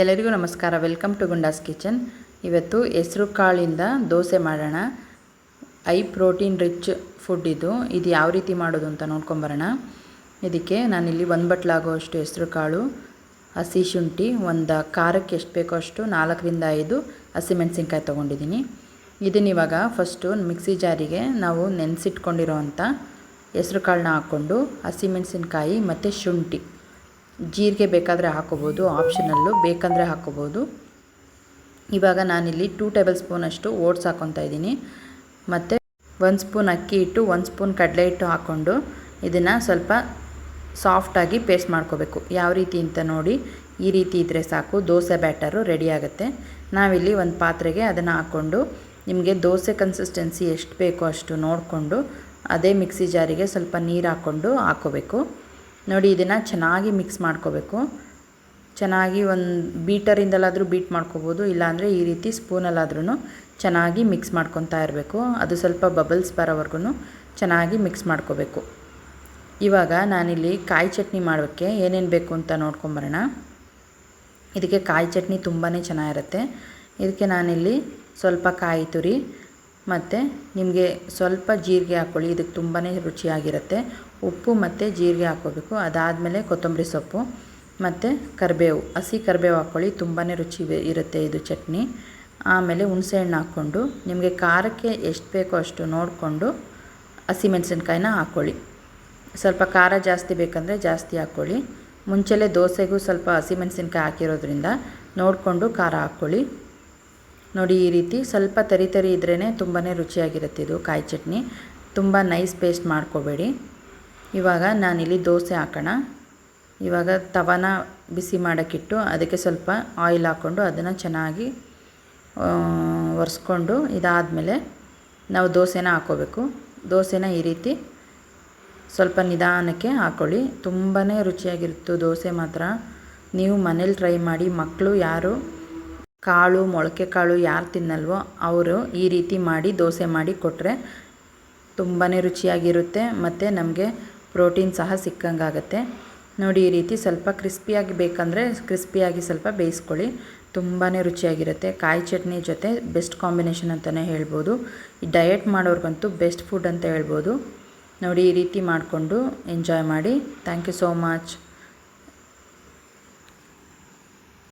ಎಲ್ಲರಿಗೂ ನಮಸ್ಕಾರ. Welcome to goondas kitchen ಇವತ್ತು ಹೆಸರು ಕಾಳಿಂದ ದೋಸೆ ಮಾಡೋಣ. ಐ ಪ್ರೋಟೀನ್ ರಿಚ್ ಫುಡ್ ಇದು. ಇದು ಯಾವ ರೀತಿ ಮಾಡೋದು ಅಂತ ನೋಡ್ಕೊಂಬರೋಣ ಇದಕ್ಕೆ ನಾನಿಲ್ಲಿ ಒಂದು ಬಟ್ಲಾಗುವಷ್ಟು ಹೆಸರು ಕಾಳು, ಹಸಿ ಶುಂಠಿ, ಒಂದು ಖಾರಕ್ಕೆ ಎಷ್ಟು ಬೇಕೋ ಅಷ್ಟು ನಾಲ್ಕರಿಂದ ಐದು ಹಸಿಮೆಣಸಿನ್ಕಾಯಿ ತೊಗೊಂಡಿದ್ದೀನಿ. ಇದನ್ನ ಇವಾಗ ಫಸ್ಟು ಮಿಕ್ಸಿ ಜಾರಿಗೆ ನಾವು ನೆನೆಸಿಟ್ಕೊಂಡಿರೋವಂಥ ಹೆಸರು ಕಾಳನ್ನ ಹಾಕ್ಕೊಂಡು ಹಸಿಮೆಣಸಿನ್ಕಾಯಿ ಮತ್ತು ಶುಂಠಿ ಜೀರಿಗೆ ಬೇಕಾದರೆ ಹಾಕೋಬೋದು ಆಪ್ಷನಲ್ಲು ಬೇಕಂದರೆ ಹಾಕೋಬೋದು. ಇವಾಗ ನಾನಿಲ್ಲಿ ಟೂ ಟೇಬಲ್ ಸ್ಪೂನಷ್ಟು ಓಟ್ಸ್ ಹಾಕ್ಕೊತಾ ಇದ್ದೀನಿ. ಮತ್ತು ಒಂದು ಸ್ಪೂನ್ ಅಕ್ಕಿ ಹಿಟ್ಟು, ಒಂದು ಸ್ಪೂನ್ ಕಡಲೆ ಹಿಟ್ಟು ಹಾಕ್ಕೊಂಡು ಇದನ್ನು ಸ್ವಲ್ಪ ಸಾಫ್ಟಾಗಿ ಪೇಸ್ಟ್ ಮಾಡ್ಕೋಬೇಕು. ಯಾವ ರೀತಿ ಅಂತ ನೋಡಿ, ಈ ರೀತಿ ಇದ್ದರೆ ಸಾಕು, ದೋಸೆ ಬ್ಯಾಟರು ರೆಡಿ ಆಗುತ್ತೆ. ನಾವಿಲ್ಲಿ ಒಂದು ಪಾತ್ರೆಗೆ ಅದನ್ನು ಹಾಕ್ಕೊಂಡು ನಿಮಗೆ ದೋಸೆ ಕನ್ಸಿಸ್ಟೆನ್ಸಿ ಎಷ್ಟು ಬೇಕೋ ಅಷ್ಟು ನೋಡಿಕೊಂಡು, ಅದೇ ಮಿಕ್ಸಿ ಜಾರಿಗೆ ಸ್ವಲ್ಪ ನೀರು ಹಾಕ್ಕೊಂಡು ಹಾಕ್ಕೋಬೇಕು ನೋಡಿ, ಇದನ್ನು ಚೆನ್ನಾಗಿ ಮಿಕ್ಸ್ ಮಾಡ್ಕೋಬೇಕು. ಚೆನ್ನಾಗಿ ಒಂದು ಬೀಟರಿಂದಲಾದರೂ ಬೀಟ್ ಮಾಡ್ಕೋಬೋದು, ಇಲ್ಲಾಂದರೆ ಈ ರೀತಿ ಸ್ಪೂನಲ್ಲಾದ್ರೂ ಚೆನ್ನಾಗಿ ಮಿಕ್ಸ್ ಮಾಡ್ಕೊತಾ ಇರಬೇಕು. ಅದು ಸ್ವಲ್ಪ ಬಬಲ್ಸ್ ಬರೋವರೆಗೂ ಚೆನ್ನಾಗಿ ಮಿಕ್ಸ್ ಮಾಡ್ಕೋಬೇಕು. ಇವಾಗ ನಾನಿಲ್ಲಿ ಕಾಯಿ ಚಟ್ನಿ ಮಾಡೋಕ್ಕೆ ಏನೇನು ಬೇಕು ಅಂತ ನೋಡ್ಕೊಂಬರೋಣ. ಇದಕ್ಕೆ ಕಾಯಿ ಚಟ್ನಿ ತುಂಬಾ ಚೆನ್ನಾಗಿರುತ್ತೆ. ಇದಕ್ಕೆ ನಾನಿಲ್ಲಿ ಸ್ವಲ್ಪ ಕಾಯಿ ತುರಿ ಮತ್ತು ನಿಮಗೆ ಸ್ವಲ್ಪ ಜೀರಿಗೆ ಹಾಕ್ಕೊಳ್ಳಿ ಇದಕ್ಕೆ ತುಂಬಾ ರುಚಿಯಾಗಿರುತ್ತೆ. ಉಪ್ಪು ಮತ್ತು ಜೀರಿಗೆ ಹಾಕ್ಕೋಬೇಕು. ಅದಾದಮೇಲೆ ಕೊತ್ತಂಬರಿ ಸೊಪ್ಪು ಮತ್ತು ಕರಿಬೇವು. ಹಸಿ ಕರಿಬೇವು ಹಾಕ್ಕೊಳ್ಳಿ ತುಂಬಾ ರುಚಿ ಇರುತ್ತೆ ಇದು ಚಟ್ನಿ. ಆಮೇಲೆ ಹುಣಸೆಹಣ್ಣು ಹಾಕ್ಕೊಂಡು ನಿಮಗೆ ಖಾರಕ್ಕೆ ಎಷ್ಟು ಬೇಕೋ ಅಷ್ಟು ನೋಡಿಕೊಂಡು ಹಸಿಮೆಣಸಿನ್ಕಾಯಿನ ಹಾಕ್ಕೊಳ್ಳಿ. ಸ್ವಲ್ಪ ಖಾರ ಜಾಸ್ತಿ ಬೇಕಂದರೆ ಜಾಸ್ತಿ ಹಾಕ್ಕೊಳ್ಳಿ. ಮುಂಚೆಲೇ ದೋಸೆಗೂ ಸ್ವಲ್ಪ ಹಸಿಮೆಣಸಿನ್ಕಾಯಿ ಹಾಕಿರೋದ್ರಿಂದ ನೋಡಿಕೊಂಡು ಖಾರ ಹಾಕ್ಕೊಳ್ಳಿ. ನೋಡಿ ಈ ರೀತಿ ಸ್ವಲ್ಪ ತರಿ ತರಿ ಇದ್ರೇ ತುಂಬಾ ರುಚಿಯಾಗಿರುತ್ತೆ ಇದು ಕಾಯಿ ಚಟ್ನಿ. ತುಂಬ ನೈಸ್ ಪೇಸ್ಟ್ ಮಾಡ್ಕೋಬೇಡಿ. ಇವಾಗ ನಾನಿಲ್ಲಿ ದೋಸೆ ಹಾಕೋಣ. ಇವಾಗ ತವನ ಬಿಸಿ ಮಾಡೋಕ್ಕಿಟ್ಟು ಅದಕ್ಕೆ ಸ್ವಲ್ಪ ಆಯಿಲ್ ಹಾಕ್ಕೊಂಡು ಅದನ್ನು ಚೆನ್ನಾಗಿ ಒರೆಸ್ಕೊಂಡು ಇದಾದಮೇಲೆ ನಾವು ದೋಸೆನ ಹಾಕೋಬೇಕು. ದೋಸೆನ ಈ ರೀತಿ ಸ್ವಲ್ಪ ನಿಧಾನಕ್ಕೆ ಹಾಕ್ಕೊಳ್ಳಿ ತುಂಬಾ ರುಚಿಯಾಗಿರುತ್ತೆ ದೋಸೆ ಮಾತ್ರ. ನೀವು ಮನೇಲಿ ಟ್ರೈ ಮಾಡಿ ಮಕ್ಕಳು ಯಾರು ಕಾಳು, ಮೊಳಕೆ ಕಾಳು ಯಾರು ತಿನ್ನಲ್ವೋ ಅವರು ಈ ರೀತಿ ಮಾಡಿ ದೋಸೆ ಮಾಡಿ ಕೊಟ್ಟರೆ ತುಂಬಾ ರುಚಿಯಾಗಿರುತ್ತೆ. ಮತ್ತು ನಮಗೆ ಪ್ರೋಟೀನ್ ಸಹ ಸಿಕ್ಕಂಗಾಗತ್ತೆ. ನೋಡಿ, ಈ ರೀತಿ ಸ್ವಲ್ಪ ಕ್ರಿಸ್ಪಿಯಾಗಿ ಬೇಕಂದರೆ ಕ್ರಿಸ್ಪಿಯಾಗಿ ಸ್ವಲ್ಪ ಬೇಯಿಸ್ಕೊಳ್ಳಿ. ತುಂಬಾ ರುಚಿಯಾಗಿರುತ್ತೆ. ಕಾಯಿ ಚಟ್ನಿ ಜೊತೆ ಬೆಸ್ಟ್ ಕಾಂಬಿನೇಷನ್ ಅಂತಲೇ ಹೇಳ್ಬೋದು. ಈ ಡಯಟ್ ಮಾಡೋರ್ಗಂತೂ ಬೆಸ್ಟ್ ಫುಡ್ ಅಂತ ಹೇಳ್ಬೋದು. ನೋಡಿ, ಈ ರೀತಿ ಮಾಡಿಕೊಂಡು ಎಂಜಾಯ್ ಮಾಡಿ. Thank you so much.